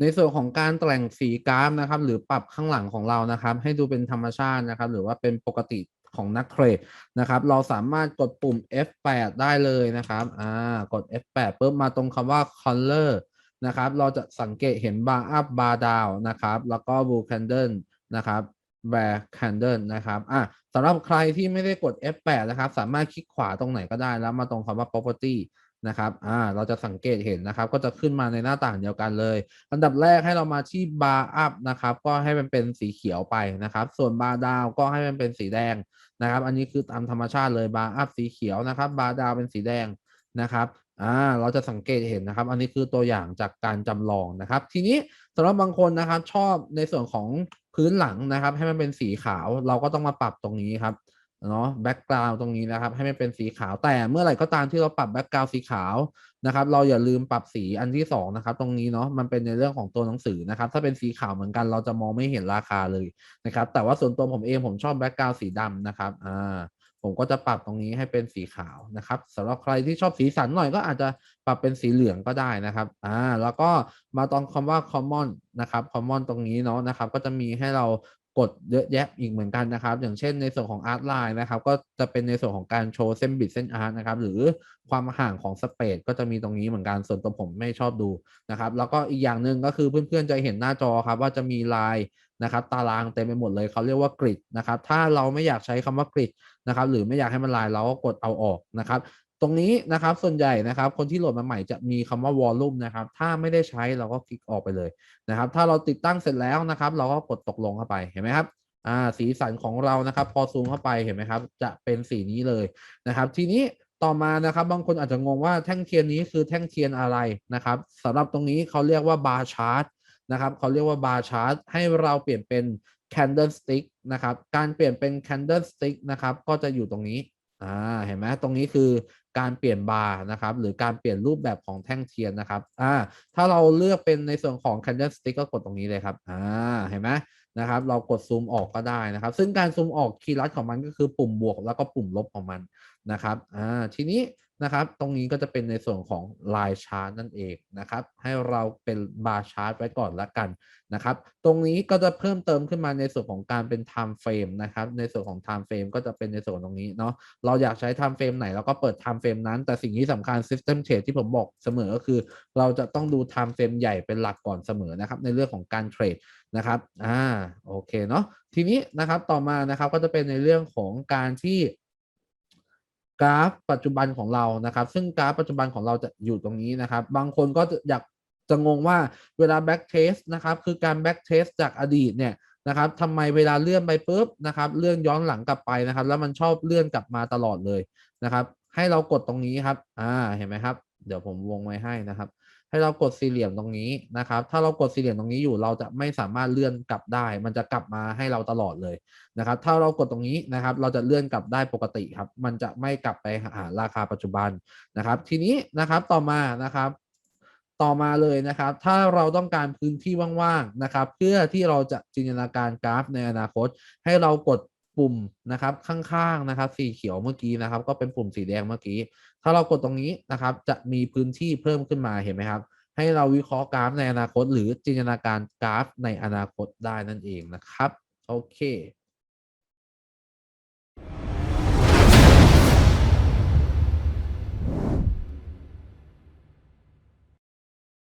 ในส่วนของการแต่งสีกราฟนะครับ หรือปรับข้างหลังของเรานะครับ ให้ดูเป็นธรรมชาตินะครับ หรือว่าเป็นปกติของนักเทรดนะครับ เราสามารถกดปุ่ม F8 ได้เลยนะครับอ่ากด F8 ปุ๊บมาตรงคำว่า color นะครับ เราจะสังเกตเห็น bar up bar down นะครับ แล้วก็ blue candle นะครับ bear candle นะครับอะสำหรับใครที่ไม่ได้กด F8 นะครับ สามารถคลิกขวาตรงไหนก็ได้แล้วมาตรงคำว่า property นะครับอ่าเราจะสังเกตเห็นนะครับ ก็จะขึ้นมาในหน้าต่างเดียวกันเลย อันดับแรกให้เรามาที่ bar up นะครับ ก็ให้มันเป็นสีเขียวไปนะครับ ส่วน bar down ก็ให้มันเป็นสีแดงนะครับ อันนี้คือตามธรรมชาติเลย bar up สีเขียวนะครับ bar down เป็นสีแดงนะครับอ่าเราจะสังเกตเห็นนะครับ อันนี้คือตัวอย่างจากการจำลองนะครับ ทีนี้สำหรับบางคนนะครับ ชอบในส่วนของพื้นหลังนะครับ ให้มันเป็นสีขาว เราก็ต้องมาปรับตรงนี้ครับ เนาะแบ็กกราวตรงนี้นะครับ ให้มันเป็นสีขาวแต่เมื่อไหร่ก็ตามที่เราปรับแบ็กกราวสีขาวนะครับ เราอย่าลืมปรับสีอันที่สองนะครับ ตรงนี้เนาะมันเป็นในเรื่องของตัวหนังสือนะครับ ถ้าเป็นสีขาวเหมือนกันเราจะมองไม่เห็นราคาเลยนะครับ แต่ว่าส่วนตัวผมเองผมชอบแบ็กกราวสีดำนะครับอ่าผมก็จะปรับตรงนี้ให้เป็นสีขาวนะครับสำหรับใครที่ชอบสีสันหน่อยก็อาจจะปรับเป็นสีเหลืองก็ได้นะครับอ่าแล้วก็มาตอนคำว่า common นะครับ common ตรงนี้เนาะนะครับ ก็จะมีให้เรา กดเยอะแยะอีกเหมือนกันนะครับ อย่างเช่นในส่วนของ art line นะครับ ก็จะเป็นในส่วนของการโชว์เส้นบิดเส้นอาร์ตนะครับ หรือความห่างของสเปซก็จะมีตรงนี้เหมือนกัน ส่วนตัวผมไม่ชอบดูนะครับ แล้วก็อีกอย่างหนึ่งก็คือเพื่อนๆจะเห็นหน้าจอครับ ว่าจะมีลายนะครับตารางเต็มไปหมดเลยเขาเรียกว่ากริดนะครับ ถ้าเราไม่อยากใช้คำว่ากริดนะครับ หรือไม่อยากให้มันลายเราก็กดเอาออกนะครับ ตรงนี้นะครับส่วนใหญ่นะครับ คนที่โหลดมาใหม่จะมีคำว่าวอลลุ่มนะครับ ถ้าไม่ได้ใช้เราก็คลิกออกไปเลยนะครับ ถ้าเราติดตั้งเสร็จแล้วนะครับ เราก็กดตกลงเข้าไปเห็นไหมครับอ่าสีสันของเรานะครับ พอซูมเข้าไปเห็นไหมครับ จะเป็นสีนี้เลยนะครับ ทีนี้ต่อมานะครับ บางคนอาจจะงงว่าแท่งเทียนนี้คือแท่งเทียนอะไรนะครับสำหรับตรงนี้เขาเรียกว่าบาร์ชาร์ตนะครับเขาเรียกว่าบาร์ชาร์ตให้เราเปลี่ยนเป็น candlestick นะครับ การเปลี่ยนเป็น candlestick นะครับ ก็จะอยู่ตรงนี้ อ่าเห็นไหมตรงนี้คือการเปลี่ยนบาร์นะครับหรือการเปลี่ยนรูปแบบของแท่งเทียนนะครับอ่าถ้าเราเลือกเป็นในส่วนของ candlestick ก็กดตรงนี้เลยครับอ่าเห็นไหมนะครับ เรากดซูมออกก็ได้นะครับ ซึ่งการซูมออกคีย์ลัดของมันก็คือปุ่มบวกแล้วก็ปุ่มลบของมัน นะครับอ่าทีนี้นะครับตรงนี้ก็จะเป็นในส่วนของลายชาร์ตนั่นเองนะครับให้เราเป็นบาร์ชาร์ตไว้ก่อนละกันนะครับตรงนี้ก็จะเพิ่มเติมขึ้นมาในส่วนของการเป็น time frame นะครับในส่วนของ time frame ก็จะเป็นในส่วนตรงนี้เนาะเราอยากใช้ time frame ไหนเราก็เปิด time frame นั้น แต่สิ่งที่สำคัญ system trade ที่ผมบอกเสมอก็คือ เราจะต้องดู time frame ใหญ่เป็นหลักก่อนเสมอนะครับในเรื่องของการเทรดนะครับอ่าโอเคเนาะทีนี้นะครับต่อมานะครับก็จะเป็นในเรื่องของการที่ กราฟปัจจุบันของเรานะครับ ซึ่งกราฟปัจจุบันของเราจะอยู่ตรงนี้นะครับ บางคนก็จะอยากจะงงว่าเวลา back test นะครับ คือการ back test จากอดีตเนี่ยนะครับทำไมเวลาเลื่อนไปปุ๊บนะครับ เลื่อนย้อนหลังกลับไปนะครับ แล้วมันชอบเลื่อนกลับมาตลอดเลยนะครับ ให้เรากดตรงนี้ครับ อ่า เห็นไหมครับ เดี๋ยวผมวงไว้ให้นะครับ ให้เรากดสี่เหลี่ยมตรงนี้นะครับ ถ้าเรากดสี่เหลี่ยมตรงนี้อยู่ เราจะไม่สามารถเลื่อนกลับได้ มันจะกลับมาให้เราตลอดเลยนะครับ ถ้าเรากดตรงนี้นะครับ เราจะเลื่อนกลับได้ปกติครับ มันจะไม่กลับไปหาราคาปัจจุบันนะครับ ทีนี้นะครับต่อมานะครับต่อมาเลยนะครับ ถ้าเราต้องการพื้นที่ว่างๆนะครับ เพื่อที่เราจะจินตนาการกราฟในอนาคต ให้เรากด ปุ่มนะครับข้างๆนะครับ สีเขียวเมื่อกี้นะครับ ก็เป็นปุ่มสีแดงเมื่อกี้ ถ้าเรากดตรงนี้นะครับ จะมีพื้นที่เพิ่มขึ้นมาเห็นไหมครับ ให้เราวิเคราะห์กราฟในอนาคต หรือจินตนาการกราฟในอนาคตได้นั่นเองนะครับ โอเค